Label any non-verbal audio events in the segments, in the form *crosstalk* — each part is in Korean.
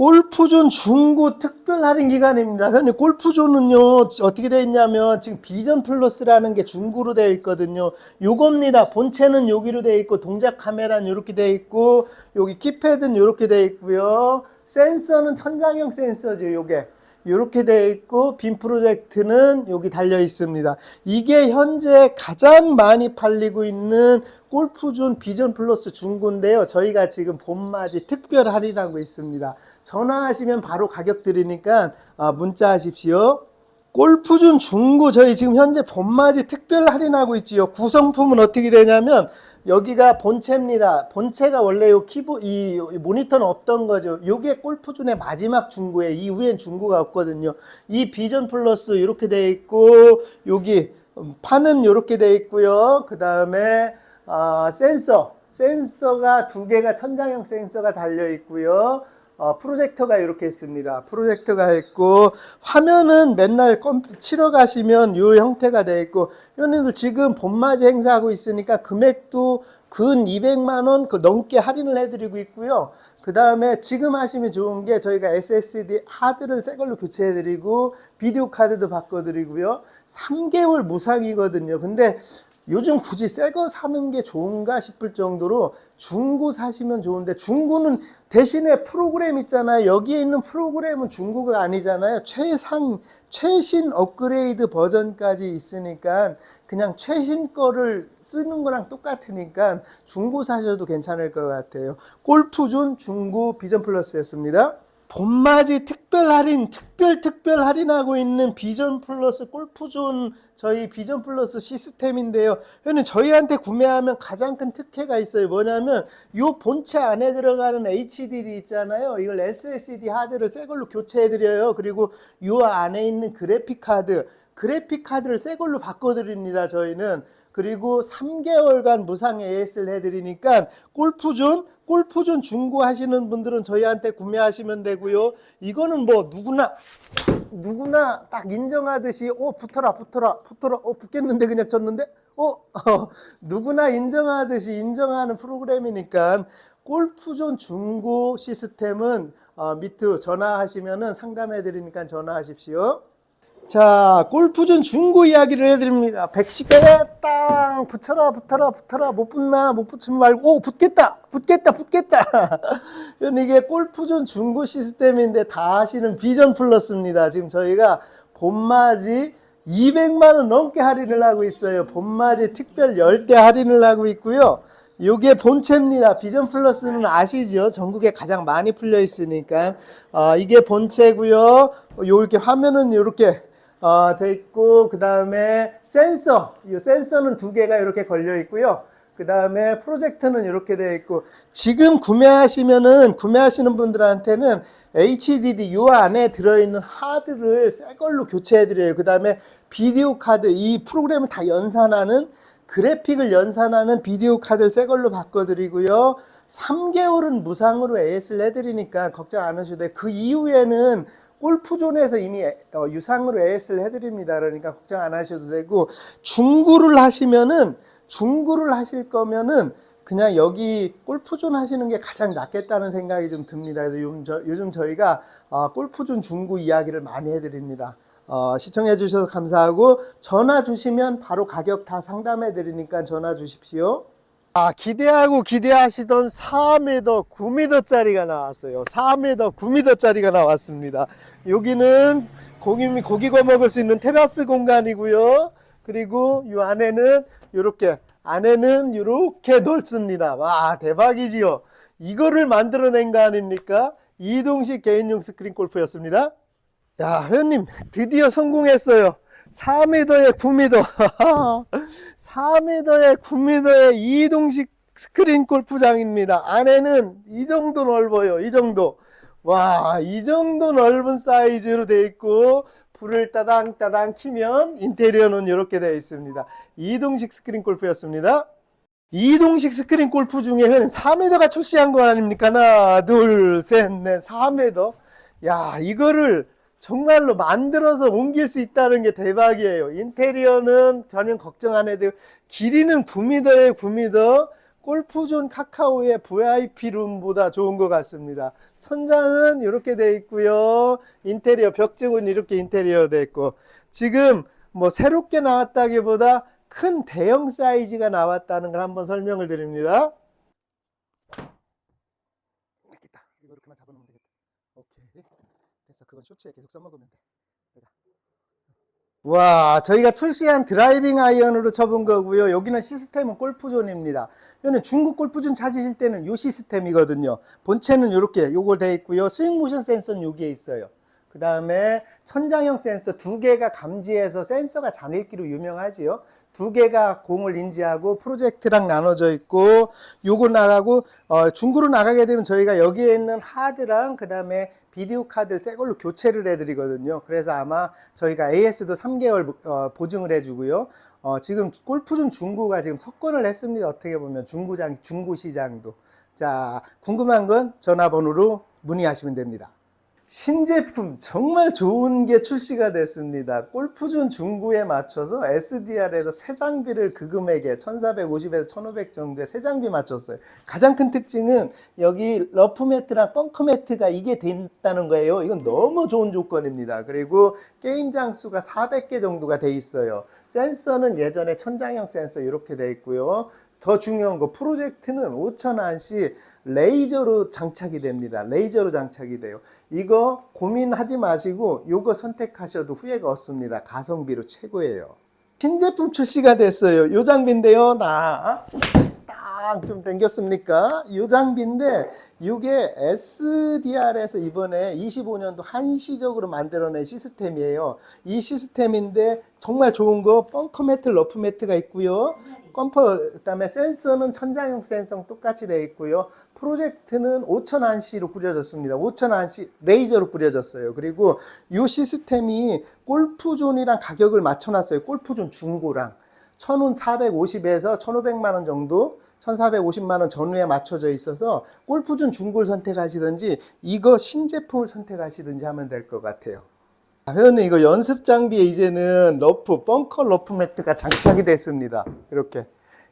골프존 중고 특별 할인 기간입니다. 현재 골프존은요, 어떻게 되어 있냐면, 지금 비전 플러스라는 게 중고로 되어 있거든요. 요겁니다. 본체는 여기로 되어 있고, 동작 카메라는 이렇게 되어 있고, 여기 키패드는 이렇게 되어 있고요. 센서는 천장형 센서죠, 요게. 이렇게 되어 있고 빔 프로젝트는 여기 달려 있습니다. 이게 현재 가장 많이 팔리고 있는 골프존 비전 플러스 중고인데요. 저희가 지금 봄맞이 특별 할인하고 있습니다. 전화하시면 바로 가격 드리니까 아, 문자 하십시오. 골프존 중고 저희 지금 현재 봄맞이 특별 할인하고 있지요. 구성품은 어떻게 되냐면 여기가 본체입니다. 본체가 원래 요 키보 이 모니터는 없던 거죠. 요게 골프존의 마지막 중고에 이후엔 중고가 없거든요. 이 비전 플러스 이렇게 돼 있고 여기 판은 이렇게 돼 있고요. 그 다음에 아, 센서 센서가 두 개가 천장형 센서가 달려 있고요. 어, 프로젝터가 이렇게 있습니다. 프로젝터가 있고 화면은 맨날 치러 가시면 이 형태가 되어 있고 현님들 지금 봄맞이 행사하고 있으니까 금액도 근 200만 원 그 넘게 할인을 해드리고 있고요. 그 다음에 지금 하시면 좋은 게 저희가 SSD 하드를 새 걸로 교체해드리고 비디오 카드도 바꿔드리고요. 3개월 무상이거든요. 근데 요즘 굳이 새 거 사는 게 좋은가 싶을 정도로 중고 사시면 좋은데 중고는 대신에 프로그램 있잖아요. 여기에 있는 프로그램은 중고가 아니잖아요. 최상 최신 업그레이드 버전까지 있으니까 그냥 최신 거를 쓰는 거랑 똑같으니까 중고 사셔도 괜찮을 것 같아요. 골프존 중고 비전 플러스였습니다. 봄맞이 특별 할인, 특별 특별 할인하고 있는 비전 플러스 골프존 저희 비전 플러스 시스템인데요. 현재 저희한테 구매하면 가장 큰 특혜가 있어요. 뭐냐면 요 본체 안에 들어가는 HDD 있잖아요. 이걸 SSD 하드를 새 걸로 교체해 드려요. 그리고 요 안에 있는 그래픽 카드, 그래픽 카드를 새 걸로 바꿔 드립니다. 저희는 그리고 3개월간 무상 AS를 해드리니까 골프존 골프존 중고 하시는 분들은 저희한테 구매하시면 되고요. 이거는 뭐 누구나 누구나 딱 인정하듯이 어 붙어라 붙어라 붙어라 어 붙겠는데 그냥 쳤는데 어, 어 *laughs* 누구나 인정하듯이 인정하는 프로그램이니까 골프존 중고 시스템은 어, 밑으로 전화하시면은 상담해 드리니까 전화하십시오. 자, 골프존 중고 이야기를 해드립니다. 110에 땅 붙여라, 붙어라, 붙어라. 못 붙나? 못 붙이면 말고, 오, 붙겠다! 붙겠다, 붙겠다! *laughs* 이게 골프존 중고 시스템인데 다 하시는 비전 플러스입니다. 지금 저희가 봄맞이 200만원 넘게 할인을 하고 있어요. 봄맞이 특별 열대 할인을 하고 있고요. 요게 본체입니다. 비전 플러스는 아시죠? 전국에 가장 많이 풀려 있으니까. 어, 이게 본체고요. 요렇게 화면은 요렇게 어, 돼 있고 그 다음에 센서. 이 센서는 두 개가 이렇게 걸려 있고요. 그 다음에 프로젝터는 이렇게 되어 있고 지금 구매하시면은 구매하시는 분들한테는 HDD 요 안에 들어있는 하드를 새 걸로 교체해 드려요. 그 다음에 비디오 카드 이 프로그램을 다 연산하는 그래픽을 연산하는 비디오 카드를 새 걸로 바꿔 드리고요. 3개월은 무상으로 AS를 해드리니까 걱정 안 하셔도 돼요. 그 이후에는 골프존에서 이미 어, 유상으로 AS를 해드립니다. 그러니까 걱정 안 하셔도 되고 중구를 하시면은 중구를 하실 거면은 그냥 여기 골프존 하시는 게 가장 낫겠다는 생각이 좀 듭니다. 그래서 요즘, 저, 요즘 저희가 어, 골프존 중구 이야기를 많이 해드립니다. 어, 시청해 주셔서 감사하고 전화 주시면 바로 가격 다 상담해 드리니까 전화 주십시오. 아, 기대하고 기대하시던 4m, 9m짜리가 나왔어요. 4m, 9m짜리가 나왔습니다. 여기는 고기, 고기 구워 먹을 수 있는 테라스 공간이고요. 그리고 이 안에는 이렇게, 안에는 이렇게 넓습니다. 와, 대박이지요. 이거를 만들어낸 거 아닙니까? 이동식 개인용 스크린 골프였습니다. 야, 회원님, 드디어 성공했어요. 4m에 9m. 4m에 9m의 이동식 스크린 골프장입니다. 안에는 이 정도 넓어요. 이 정도. 와, 이 정도 넓은 사이즈로 되어 있고, 불을 따당 따당 키면 인테리어는 이렇게 되어 있습니다. 이동식 스크린 골프였습니다. 이동식 스크린 골프 중에 회원님 4m가 출시한 거 아닙니까? 하나, 둘, 셋, 넷, 4m. 야, 이거를 정말로 만들어서 옮길 수 있다는 게 대박이에요. 인테리어는 전혀 걱정 안 해도. 길이는 9m에 9m, 골프존 카카오의 VIP 룸보다 좋은 것 같습니다. 천장은 이렇게 돼 있고요. 인테리어 벽쪽은 이렇게 인테리어 돼 있고 지금 뭐 새롭게 나왔다기보다 큰 대형 사이즈가 나왔다는 걸 한번 설명을 드립니다. 이거 이렇게만 잡아놓으면 되겠다. 오케이. 그건 쇼츠에 계속 써먹으면 돼. 내가. 와, 저희가 출시한 드라이빙 아이언으로 쳐본 거고요. 여기는 시스템은 골프존입니다. 여기는 중국 골프존 찾으실 때는 요 시스템이거든요. 본체는 이렇게 요걸 돼 있고요. 스윙 모션 센서는 여기에 있어요. 그 다음에 천장형 센서 두 개가 감지해서 센서가 잔읽기로 유명하지요. 두 개가 공을 인지하고 프로젝트랑 나눠져 있고 요거 나가고 어, 중구로 나가게 되면 저희가 여기에 있는 하드랑 그 다음에 비디오 카드를 새 걸로 교체를 해드리거든요. 그래서 아마 저희가 AS도 3개월 어, 보증을 해주고요. 어, 지금 골프존 중구가 지금 석권을 했습니다. 어떻게 보면 중구장 중구 시장도 자 궁금한 건 전화번호로 문의하시면 됩니다. 신제품 정말 좋은 게 출시가 됐습니다. 골프존 중구에 맞춰서 SDR에서 새 장비를 그 금액에 1450에서 1500 정도의 새 장비 맞췄어요. 가장 큰 특징은 여기 러프 매트랑 벙커 매트가 이게 된다는 거예요. 이건 너무 좋은 조건입니다. 그리고 게임 장수가 400개 정도가 돼 있어요. 센서는 예전에 천장형 센서 이렇게 돼 있고요. 더 중요한 거 프로젝트는 5,000안시 레이저로 장착이 됩니다. 레이저로 장착이 돼요. 이거 고민하지 마시고 이거 선택하셔도 후회가 없습니다. 가성비로 최고예요. 신제품 출시가 됐어요. 요 장비인데요. 나 딱 좀 당겼습니까? 요 장비인데 이게 SDR에서 이번에 25년도 한시적으로 만들어낸 시스템이에요. 이 시스템인데 정말 좋은 거 벙커 매트, 러프 매트가 있고요. 컴퍼 그다음에 센서는 천장형 센서 똑같이 되어 있고요. 프로젝트는 5000안시로 꾸려졌습니다. 5000안시 레이저로 꾸려졌어요. 그리고 이 시스템이 골프존이랑 가격을 맞춰놨어요. 골프존 중고랑 1,450에서 1,500만 원 정도 1,450만 원 전후에 맞춰져 있어서 골프존 중고를 선택하시든지 이거 신제품을 선택하시든지 하면 될 것 같아요. 아, 회원님 이거 연습 장비에 이제는 러프, 벙커 러프 매트가 장착이 됐습니다. 이렇게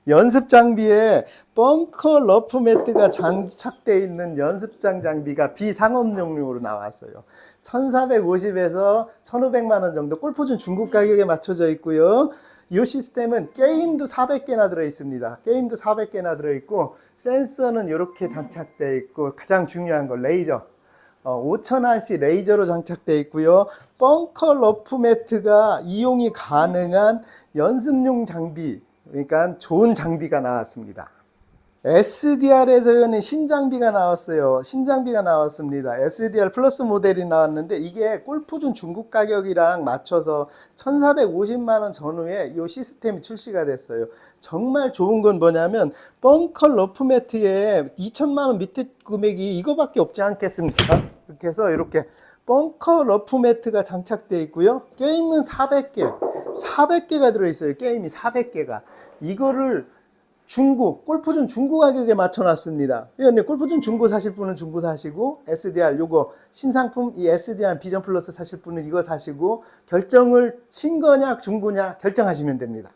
연습 장비에 벙커 러프 매트가 장착되어 있는 연습장 장비가 비상업용으로 나왔어요. 1,450에서 1,500만 원 정도 골프존 중국 가격에 맞춰져 있고요. 이 시스템은 게임도 400개나 들어 있습니다. 게임도 400개나 들어 있고 센서는 이렇게 장착되어 있고 가장 중요한 거 레이저. 어, 5,000안시 레이저로 장착되어 있고요. 벙커 러프 매트가 이용이 가능한 연습용 장비, 그러니까 좋은 장비가 나왔습니다. SDR에서는 신장비가 나왔어요. 신장비가 나왔습니다. SDR 플러스 모델이 나왔는데 이게 골프존 중국 가격이랑 맞춰서 1,450만 원 전후에 이 시스템이 출시가 됐어요. 정말 좋은 건 뭐냐면 벙커 러프 매트에 2천만 원 밑에 금액이 이거밖에 없지 않겠습니까? 이렇게 해서 이렇게 벙커 러프 매트가 장착되어 있고요. 게임은 400개, 400개가 들어있어요. 게임이 400개가. 이거를 중고, 골프존 중고 가격에 맞춰놨습니다. 위원님, 골프존 중고 사실 분은 중고 사시고, SDR 요거 신상품 이 SDR 비전 플러스 사실 분은 이거 사시고, 결정을 친 거냐 중고냐 결정하시면 됩니다.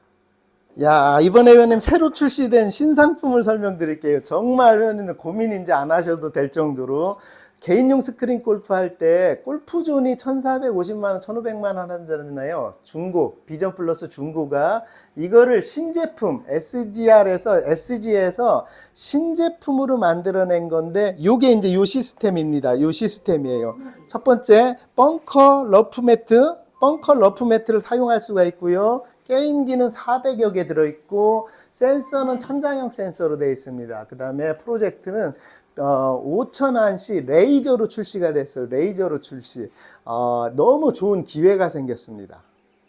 야, 이번에 회원님 새로 출시된 신상품을 설명드릴게요. 정말 회원님들 고민인지 안 하셔도 될 정도로 개인용 스크린 골프 할 때 골프존이 1,450만 원, 1,500만 원 하잖아요. 중고, 비전 플러스 중고가 이거를 신제품 SGR에서 SG에서 신제품으로 만들어낸 건데 요게 이제 요 시스템입니다. 요 시스템이에요. 첫 번째 벙커 러프 매트, 벙커 러프 매트를 사용할 수가 있고요. 게임기는 400여 개 들어있고 센서는 천장형 센서로 되어 있습니다. 그 다음에 프로젝트는 어, 5,000안시 레이저로 출시가 됐어요. 레이저로 출시. 어, 너무 좋은 기회가 생겼습니다.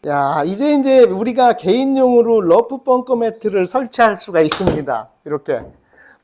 야, 이제 이제 우리가 개인용으로 러프 벙커 매트를 설치할 수가 있습니다. 이렇게.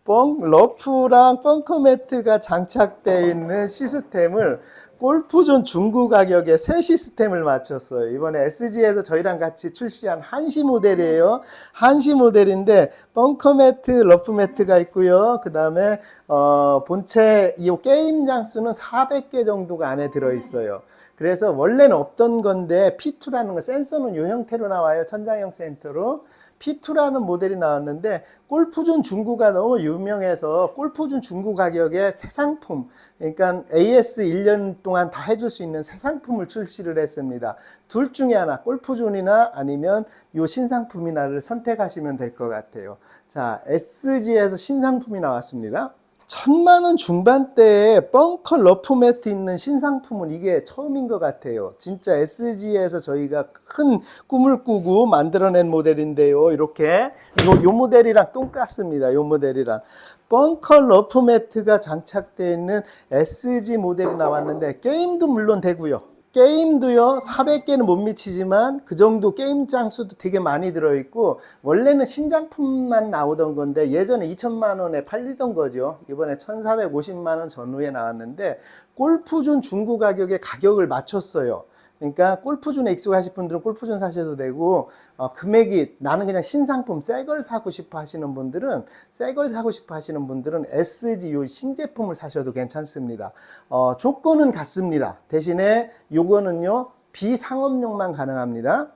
뻥, 러프랑 벙커 매트가 장착되어 있는 시스템을 골프존 중구 가격에 새 시스템을 맞췄어요. 이번에 SG에서 저희랑 같이 출시한 한시 모델이에요. 한시 모델인데 벙커 매트, 러프 매트가 있고요. 그 다음에 어, 본체 이 게임 장수는 400개 정도가 안에 들어 있어요. 그래서 원래는 없던 건데 P2라는 거 센서는 이 형태로 나와요. 천장형 센터로. P2라는 모델이 나왔는데 골프존 중구가 너무 유명해서 골프존 중구 가격에 새 상품 그러니까 AS 1년 동안 다 해줄 수 있는 새 상품을 출시를 했습니다. 둘 중에 하나 골프존이나 아니면 요 신상품이나를 선택하시면 될 것 같아요. 자 SG에서 신상품이 나왔습니다. 천만 원 중반대에 벙커 러프 매트 있는 신상품은 이게 처음인 것 같아요. 진짜 SG에서 저희가 큰 꿈을 꾸고 만들어낸 모델인데요. 이렇게 요, 요 모델이랑 똑같습니다. 요 모델이랑 벙커 러프 매트가 장착되어 있는 SG 모델이 나왔는데 게임도 물론 되고요. 게임도요 400개는 못 미치지만 그 정도 게임 장수도 되게 많이 들어있고 원래는 신장품만 나오던 건데 예전에 2천만 원에 팔리던 거죠. 이번에 1450만 원 전후에 나왔는데 골프존 중고 가격에 가격을 맞췄어요 그러니까 골프존에 익숙하신 분들은 골프존 사셔도 되고 어, 금액이 나는 그냥 신상품 새 걸 사고 싶어 하시는 분들은 새 걸 사고 싶어 하시는 분들은 SG 요 신제품을 사셔도 괜찮습니다. 어, 조건은 같습니다. 대신에 요거는요 비상업용만 가능합니다.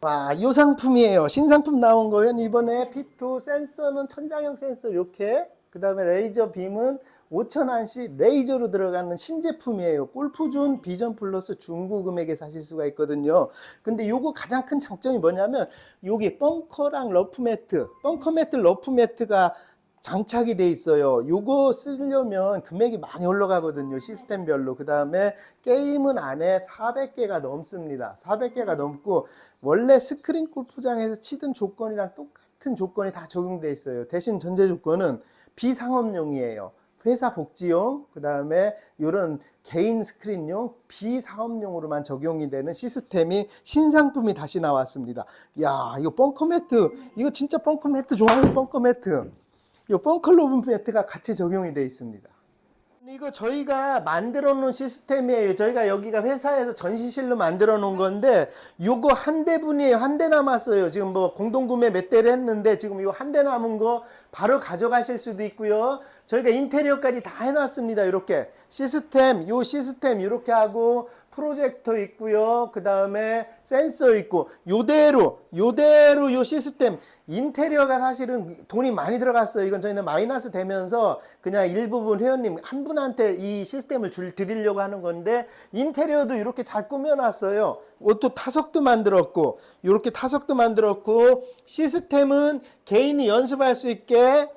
와, 이 상품이에요. 신상품 나온 거예요. 이번에 P2 센서는 천장형 센서 이렇게 그 다음에 레이저 빔은 5,000원씩 레이저로 들어가는 신제품이에요. 골프존 비전 플러스 중고 금액에 사실 수가 있거든요. 근데 요거 가장 큰 장점이 뭐냐면 여기 벙커랑 러프 매트, 벙커 매트, 러프 매트가 장착이 돼 있어요. 요거 쓰려면 금액이 많이 올라가거든요. 시스템별로. 그 다음에 게임은 안에 400개가 넘습니다. 400개가 넘고 원래 스크린 골프장에서 치던 조건이랑 똑같은 조건이 다 적용돼 있어요. 대신 전제 조건은 비상업용이에요. 회사 복지용, 그 다음에 이런 개인 스크린용, 비사업용으로만 적용이 되는 시스템이 신상품이 다시 나왔습니다. 야, 이거 벙커 매트, 이거 진짜 벙커 매트 좋아요, 벙커 매트. 이 벙커 로브 매트가 같이 적용이 되어 있습니다. 이거 저희가 만들어 놓은 시스템이에요. 저희가 여기가 회사에서 전시실로 만들어 놓은 건데 요거 한 대분이에요. 한 대 남았어요. 지금 뭐 공동구매 몇 대를 했는데 지금 요 한 대 남은 거 바로 가져가실 수도 있고요. 저희가 인테리어까지 다 해놨습니다. 이렇게 시스템, 요 시스템 이렇게 하고 프로젝터 있고요. 그 다음에 센서 있고 요대로 요대로 요 시스템 인테리어가 사실은 돈이 많이 들어갔어요. 이건 저희는 마이너스 되면서 그냥 일부분 회원님 한 분한테 이 시스템을 줄 드리려고 하는 건데 인테리어도 이렇게 잘 꾸며놨어요. 옷도 타석도 만들었고 이렇게 타석도 만들었고 시스템은 개인이 연습할 수 있게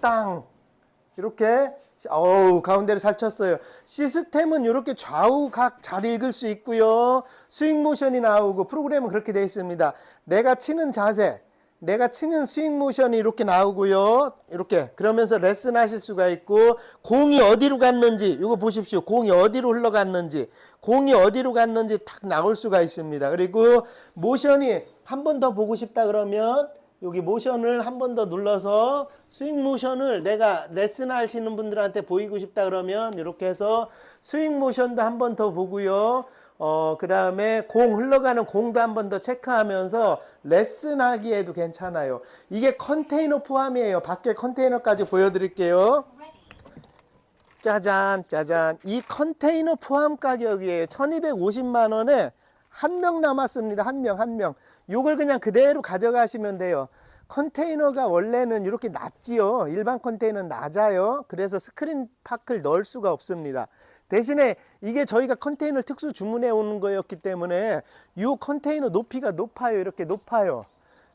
땅 이렇게 어우 가운데를 잘 쳤어요. 시스템은 이렇게 좌우 각 잘 읽을 수 있고요. 스윙 모션이 나오고 프로그램은 그렇게 되어 있습니다. 내가 치는 자세, 내가 치는 스윙 모션이 이렇게 나오고요. 이렇게 그러면서 레슨 하실 수가 있고 공이 어디로 갔는지 이거 보십시오. 공이 어디로 흘러갔는지 공이 어디로 갔는지 딱 나올 수가 있습니다. 그리고 모션이 한 번 더 보고 싶다 그러면 여기 모션을 한 번 더 눌러서 스윙 모션을 내가 레슨 하시는 분들한테 보이고 싶다 그러면 이렇게 해서 스윙 모션도 한 번 더 보고요. 어, 그 다음에 공 흘러가는 공도 한 번 더 체크하면서 레슨 하기에도 괜찮아요. 이게 컨테이너 포함이에요. 밖에 컨테이너까지 보여드릴게요. 짜잔, 짜잔. 이 컨테이너 포함 가격이에요. 1250만 원에 한 명 남았습니다. 한 명, 한 명. 요걸 그냥 그대로 가져가시면 돼요. 컨테이너가 원래는 이렇게 낮지요. 일반 컨테이너는 낮아요. 그래서 스크린 파크를 넣을 수가 없습니다. 대신에 이게 저희가 컨테이너 특수 주문해 오는 거였기 때문에 이 컨테이너 높이가 높아요. 이렇게 높아요.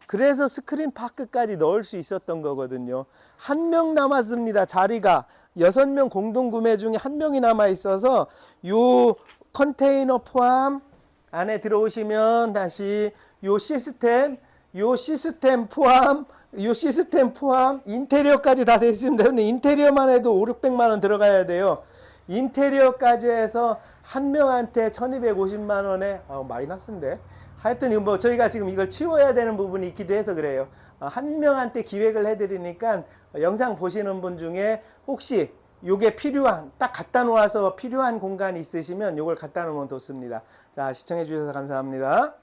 그래서 스크린 파크까지 넣을 수 있었던 거거든요. 한 명 남았습니다. 자리가 여섯 명 공동 구매 중에 한 명이 남아 있어서 요 컨테이너 포함 안에 들어오시면 다시 요 시스템 요 시스템 포함 요 시스템 포함 인테리어까지 다 되어 있습니다. 근데 인테리어만 해도 5, 600만 원 들어가야 돼요. 인테리어까지 해서 한 명한테 1250만 원에 어, 마이너스인데 하여튼 뭐 저희가 지금 이걸 치워야 되는 부분이 있기도 해서 그래요. 어, 한 명한테 기획을 해드리니까 영상 보시는 분 중에 혹시 요게 필요한 딱 갖다 놓아서 필요한 공간이 있으시면 요걸 갖다 놓으면 좋습니다. 자 시청해 주셔서 감사합니다.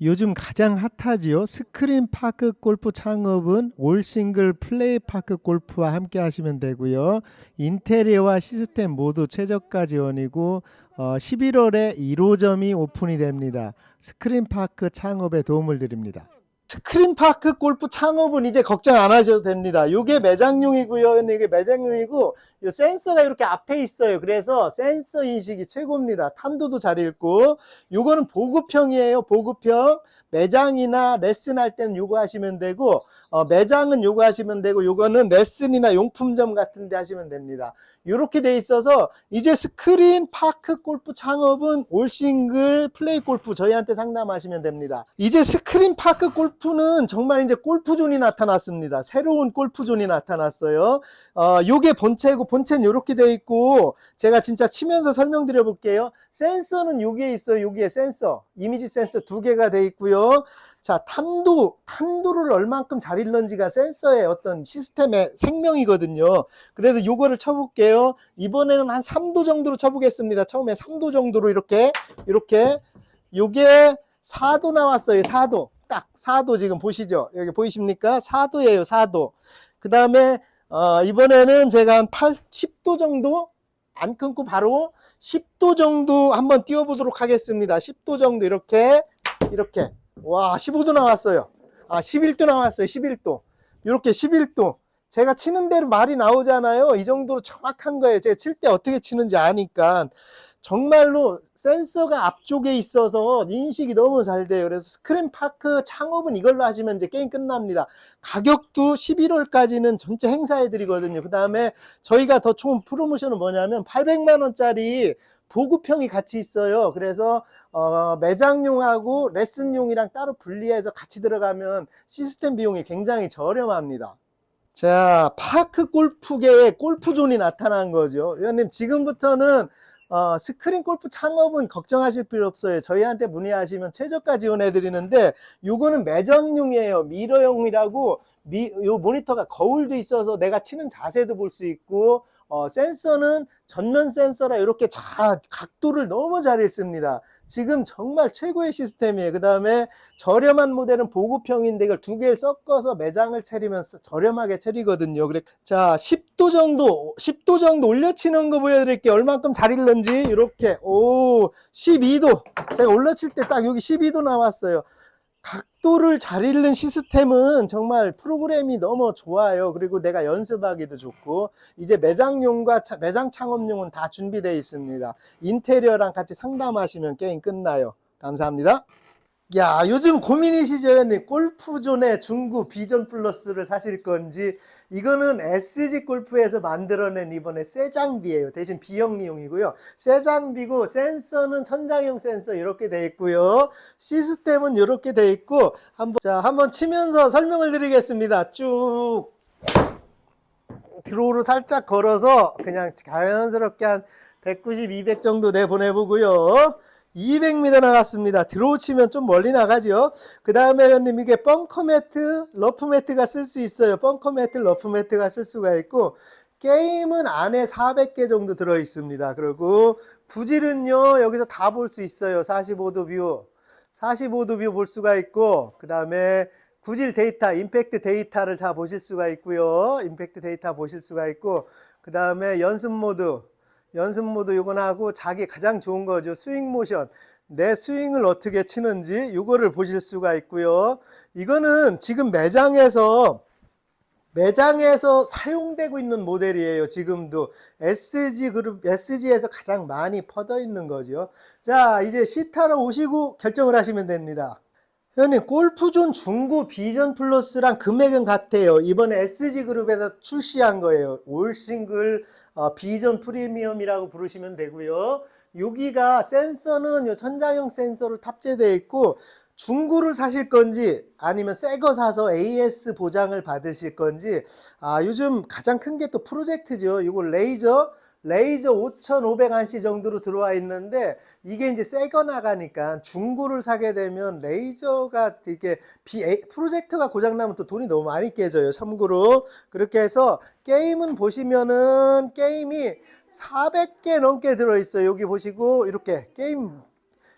요즘 가장 핫하지요. 스크린 파크 골프 창업은 올 싱글 플레이 파크 골프와 함께 하시면 되고요. 인테리어와 시스템 모두 최저가 지원이고 어, 11월에 1호점이 오픈이 됩니다. 스크린 파크 창업에 도움을 드립니다. 스크린파크 골프 창업은 이제 걱정 안 하셔도 됩니다. 이게 매장용이고요. 이게 매장용이고 이 센서가 이렇게 앞에 있어요. 그래서 센서 인식이 최고입니다. 탄도도 잘 읽고 요거는 보급형이에요. 보급형. 매장이나 레슨 할 때는 요거 하시면 되고 어, 매장은 요거 하시면 되고 요거는 레슨이나 용품점 같은 데 하시면 됩니다. 이렇게 돼 있어서 이제 스크린 파크 골프 창업은 올 싱글 플레이 골프 저희한테 상담하시면 됩니다. 이제 스크린 파크 골프는 정말 이제 골프존이 나타났습니다. 새로운 골프존이 나타났어요. 어, 요게 본체고 본체는 이렇게 돼 있고 제가 진짜 치면서 설명드려 볼게요. 센서는 여기에 있어요. 여기에 센서, 이미지 센서 두 개가 돼 있고요. 자, 탄도, 탄도를 얼만큼 잘 읽는지가 센서의 어떤 시스템의 생명이거든요. 그래서 요거를 쳐볼게요. 이번에는 한 3도 정도로 쳐보겠습니다. 처음에 3도 정도로 이렇게, 이렇게, 요게 4도 나왔어요. 4도. 딱 4도 지금 보시죠. 여기 보이십니까? 4도예요. 4도. 그 다음에, 어, 이번에는 제가 한 8, 10도 정도 안 끊고 바로 10도 정도 한번 띄워보도록 하겠습니다. 10도 정도 이렇게, 이렇게. 와, 15도 나왔어요. 아, 11도 나왔어요. 11도. 이렇게 11도. 제가 치는 대로 말이 나오잖아요. 이 정도로 정확한 거예요. 제가 칠 때 어떻게 치는지 아니까. 정말로 센서가 앞쪽에 있어서 인식이 너무 잘 돼요. 그래서 스크린 파크 창업은 이걸로 하시면 이제 게임 끝납니다. 가격도 11월까지는 전체 행사해 드리거든요. 그 다음에 저희가 더 좋은 프로모션은 뭐냐면 800만 원짜리 보급형이 같이 있어요. 그래서 어, 매장용하고 레슨용이랑 따로 분리해서 같이 들어가면 시스템 비용이 굉장히 저렴합니다. 자, 파크 골프계에 골프존이 나타난 거죠. 위원님, 지금부터는 어, 스크린 골프 창업은 걱정하실 필요 없어요. 저희한테 문의하시면 최저가 지원해 드리는데 요거는 매장용이에요. 미러용이라고 미, 요 모니터가 거울도 있어서 내가 치는 자세도 볼 수 있고 어, 센서는 전면 센서라 이렇게 자, 각도를 너무 잘 읽습니다. 지금 정말 최고의 시스템이에요. 그 다음에 저렴한 모델은 보급형인데 이걸 두 개를 섞어서 매장을 차리면 저렴하게 차리거든요. 그래, 자, 10도 정도, 10도 정도 올려치는 거 보여드릴게요. 얼만큼 잘 읽는지. 이렇게, 오, 12도. 제가 올려칠 때 딱 여기 12도 나왔어요. 각도를 잘 읽는 시스템은 정말 프로그램이 너무 좋아요. 그리고 내가 연습하기도 좋고 이제 매장용과 차- 매장 창업용은 다 준비되어 있습니다. 인테리어랑 같이 상담하시면 게임 끝나요. 감사합니다. 야, 요즘 고민이시죠, 형님? 골프존의 중구 비전 플러스를 사실 건지, 이거는 SG 골프에서 만들어낸 이번에 새 장비예요. 대신 비영리용이고요. 새 장비고, 센서는 천장형 센서 이렇게 돼 있고요. 시스템은 이렇게 돼 있고, 한번, 자, 한번 치면서 설명을 드리겠습니다. 쭉. 드로우로 살짝 걸어서 그냥 자연스럽게 한 190, 200 정도 내보내보고요. 200m 나갔습니다. 드로우 치면 좀 멀리 나가죠. 그 다음에 회원님 이게 벙커 매트, 러프 매트가 쓸 수 있어요. 벙커 매트, 러프 매트가 쓸 수가 있고 게임은 안에 400개 정도 들어 있습니다. 그리고 구질은요 여기서 다 볼 수 있어요. 45도 뷰, 45도 뷰 볼 수가 있고 그 다음에 구질 데이터, 임팩트 데이터를 다 보실 수가 있고요. 임팩트 데이터 보실 수가 있고 그 다음에 연습 모드, 연습 모드 요건 하고 자기 가장 좋은 거죠. 스윙 모션. 내 스윙을 어떻게 치는지 요거를 보실 수가 있고요. 이거는 지금 매장에서 매장에서 사용되고 있는 모델이에요. 지금도 SG 그룹 SG에서 가장 많이 퍼져 있는 거죠. 자, 이제 시타로 오시고 결정을 하시면 됩니다. 회원님, 골프존 중고 비전 플러스랑 금액은 같아요. 이번에 SG 그룹에서 출시한 거예요. 올 싱글 어, 비전 프리미엄이라고 부르시면 되고요. 여기가 센서는 요 천장형 센서로 탑재되어 있고 중고를 사실 건지 아니면 새 거 사서 AS 보장을 받으실 건지 아 요즘 가장 큰 게 또 프로젝트죠. 이거 레이저 레이저 5,500안시 정도로 들어와 있는데 이게 이제 새거 나가니까 중고를 사게 되면 레이저가 비 에이- 프로젝터가 고장 나면 또 돈이 너무 많이 깨져요. 참고로 그렇게 해서 게임은 보시면은 게임이 400개 넘게 들어 있어요. 여기 보시고 이렇게 게임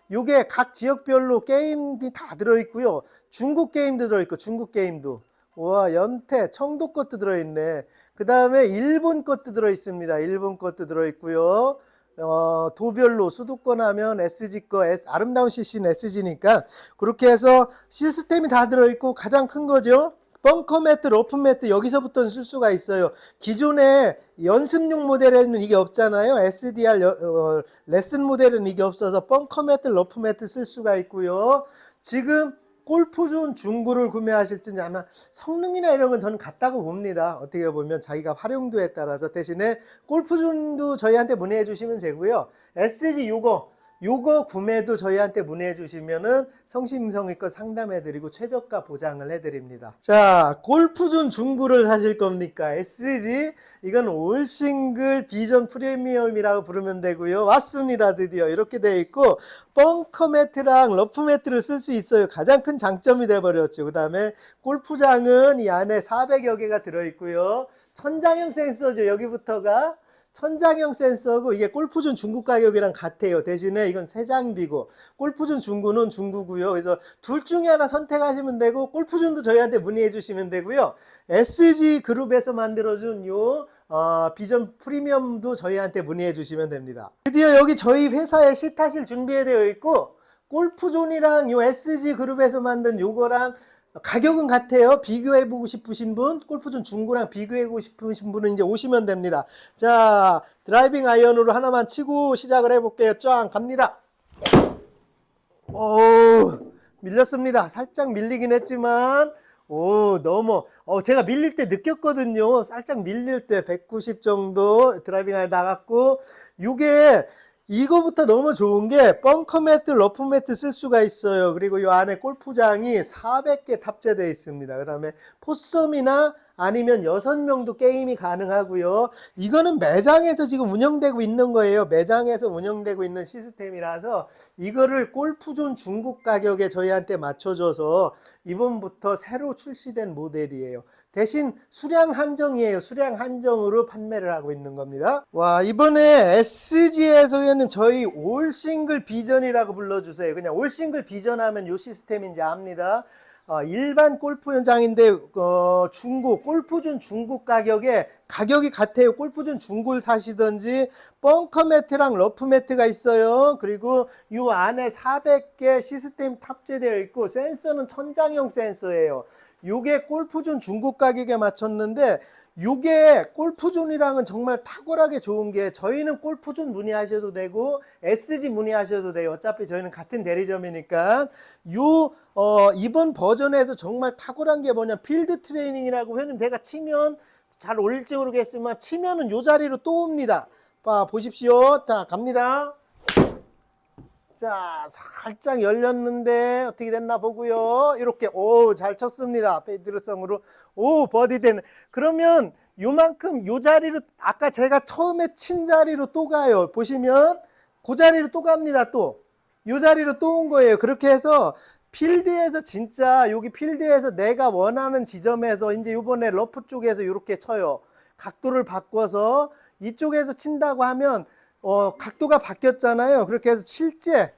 요게 각 지역별로 게임이 다 들어 있고요. 중국 게임도 들어 있고 중국 게임도 와 연태 청도 것도 들어 있네. 그 다음에 일본 것도 들어 있습니다. 일본 것도 들어 있고요. 어, 도별로 수도권 하면 SG 거 S, 아름다운 CC는 SG니까 그렇게 해서 시스템이 다 들어있고 가장 큰 거죠. 벙커 매트, 러프 매트 여기서부터 쓸 수가 있어요. 기존에 연습용 모델에는 이게 없잖아요. SDR 여- 어, 레슨 모델은 이게 없어서 벙커 매트, 러프 매트 쓸 수가 있고요. 지금 골프 존 중구를 구매하실 지 아마 성능이나 이런 건 저는 같다고 봅니다. 어떻게 보면 자기가 활용도에 따라서 대신에 골프 존도 저희한테 문의해 주시면 되고요. SG 요거 요거 구매도 저희한테 문의해 주시면은 성심성의껏 상담해 드리고 최저가 보장을 해 드립니다. 자, 골프존 중구를 사실 겁니까? SG 이건 올 싱글 비전 프리미엄이라고 부르면 되고요. 왔습니다. 드디어 이렇게 돼 있고 벙커 매트랑 러프 매트를 쓸 수 있어요. 가장 큰 장점이 돼 버렸죠. 그다음에 골프장은 이 안에 400여 개가 들어 있고요. 천장형 센서죠. 여기부터가 천장형 센서고 이게 골프존 중국 가격이랑 같아요. 대신에 이건 새 장비고 골프존 중구는 중구고요. 그래서 둘 중에 하나 선택하시면 되고 골프존도 저희한테 문의해 주시면 되고요. SG 그룹에서 만들어준 요 어, 비전 프리미엄도 저희한테 문의해 주시면 됩니다. 드디어 여기 저희 회사에 시타실 준비되어 있고 골프존이랑 요 SG 그룹에서 만든 요거랑 가격은 같아요. 비교해 보고 싶으신 분, 골프존 중고랑 비교해 보고 싶으신 분은 이제 오시면 됩니다. 자, 드라이빙 아이언으로 하나만 치고 시작을 해 볼게요. 쫙 갑니다. 오, 밀렸습니다. 살짝 밀리긴 했지만, 오, 너무, 어, 제가 밀릴 때 느꼈거든요. 살짝 밀릴 때 190 정도 드라이빙 아이언 나갔고, 요게, 이거부터 너무 좋은 게 벙커 매트, 러프 매트 쓸 수가 있어요. 그리고 이 안에 골프장이 400개 탑재되어 있습니다. 그 다음에 포섬이나 아니면 6명도 게임이 가능하고요. 이거는 매장에서 지금 운영되고 있는 거예요. 매장에서 운영되고 있는 시스템이라서 이거를 골프존 중국 가격에 저희한테 맞춰줘서 이번부터 새로 출시된 모델이에요. 대신 수량 한정이에요. 수량 한정으로 판매를 하고 있는 겁니다. 와, 이번에 SG에서 회원님 저희 올 싱글 비전이라고 불러주세요. 그냥 올 싱글 비전 하면 요 시스템인지 압니다. 어, 일반 골프 현장인데 어, 중국 골프존 중국 가격에 가격이 같아요. 골프존 중고를 사시든지 벙커 매트랑 러프 매트가 있어요. 그리고 이 안에 400개 시스템 탑재되어 있고 센서는 천장형 센서예요. 요게 골프존 중국 가격에 맞췄는데 요게 골프존이랑은 정말 탁월하게 좋은 게 저희는 골프존 문의하셔도 되고 SG 문의하셔도 돼요. 어차피 저희는 같은 대리점이니까 요 어, 이번 버전에서 정말 탁월한 게 뭐냐 필드 트레이닝이라고 회원님 내가 치면 잘 올릴지 모르겠지만 치면은 요 자리로 또 옵니다. 봐 보십시오. 자 갑니다. 자, 살짝 열렸는데 어떻게 됐나 보고요. 이렇게 오, 잘 쳤습니다. 페이드르성으로 오, 버디 되는. 그러면 요만큼 요 자리로 아까 제가 처음에 친 자리로 또 가요. 보시면 그 자리로 또 갑니다. 또. 요 자리로 또 온 거예요. 그렇게 해서 필드에서 진짜 여기 필드에서 내가 원하는 지점에서 이제 요번에 러프 쪽에서 이렇게 쳐요. 각도를 바꿔서 이쪽에서 친다고 하면 어, 각도가 바뀌었잖아요. 그렇게 해서 실제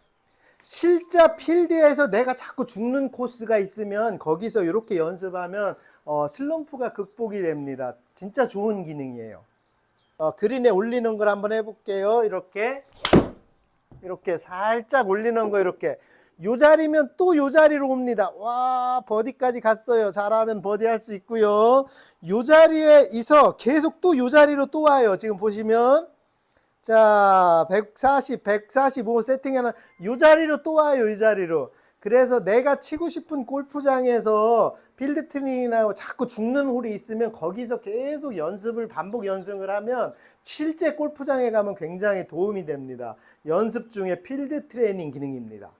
실제 필드에서 내가 자꾸 죽는 코스가 있으면 거기서 이렇게 연습하면 어, 슬럼프가 극복이 됩니다. 진짜 좋은 기능이에요. 어, 그린에 올리는 걸 한번 해볼게요. 이렇게 이렇게 살짝 올리는 거 이렇게 요 자리면 또 요 자리로 옵니다. 와 버디까지 갔어요. 잘하면 버디 할 수 있고요. 요 자리에 있어 계속 또 요 자리로 또 와요. 지금 보시면 자, 140, 145 세팅하는 요 자리로 또 와요, 이 자리로. 그래서 내가 치고 싶은 골프장에서 필드 트레이닝하고 자꾸 죽는 홀이 있으면 거기서 계속 연습을 반복 연습을 하면 실제 골프장에 가면 굉장히 도움이 됩니다. 연습 중에 필드 트레이닝 기능입니다.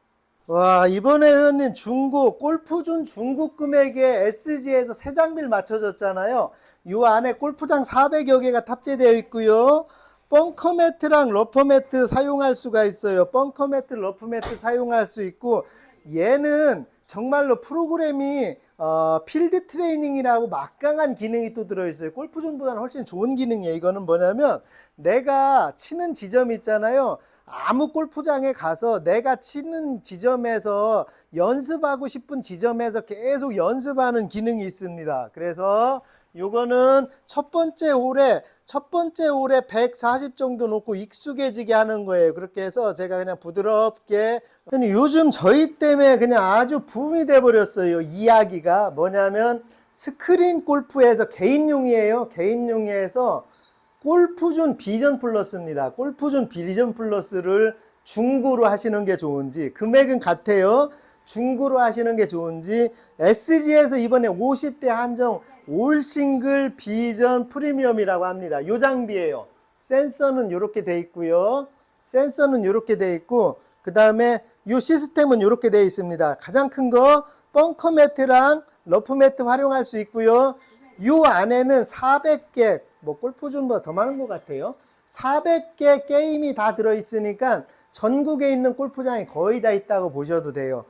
와, 이번에 회원님 중고, 골프존 중고 금액에 SG에서 새 장비를 맞춰줬잖아요. 요 안에 골프장 400여 개가 탑재되어 있고요. 벙커 매트랑 러퍼 매트 사용할 수가 있어요. 벙커 매트, 러퍼 매트 사용할 수 있고 얘는 정말로 프로그램이 어, 필드 트레이닝이라고 막강한 기능이 또 들어있어요. 골프존보다는 훨씬 좋은 기능이에요. 이거는 뭐냐면 내가 치는 지점 있잖아요. 아무 골프장에 가서 내가 치는 지점에서 연습하고 싶은 지점에서 계속 연습하는 기능이 있습니다. 그래서 요거는 첫 번째 홀에 첫 번째 홀에 140 정도 놓고 익숙해지게 하는 거예요. 그렇게 해서 제가 그냥 부드럽게 요즘 저희 때문에 그냥 아주 붐이 돼 버렸어요. 이야기가 뭐냐면 스크린 골프에서 개인용이에요. 개인용이에서 골프존 비전 플러스입니다. 골프존 비전 플러스를 중고로 하시는 게 좋은지 금액은 같아요. 중고로 하시는 게 좋은지 SG에서 이번에 50대 한정 올 싱글 비전 프리미엄이라고 합니다. 요 장비예요. 센서는 이렇게 돼 있고요. 센서는 이렇게 돼 있고 그 다음에 요 시스템은 이렇게 돼 있습니다. 가장 큰 거 벙커 매트랑 러프 매트 활용할 수 있고요. 요 안에는 400개 뭐 골프존보다 더 많은 것 같아요. 400개 게임이 다 들어 있으니까 전국에 있는 골프장이 거의 다 있다고 보셔도 돼요.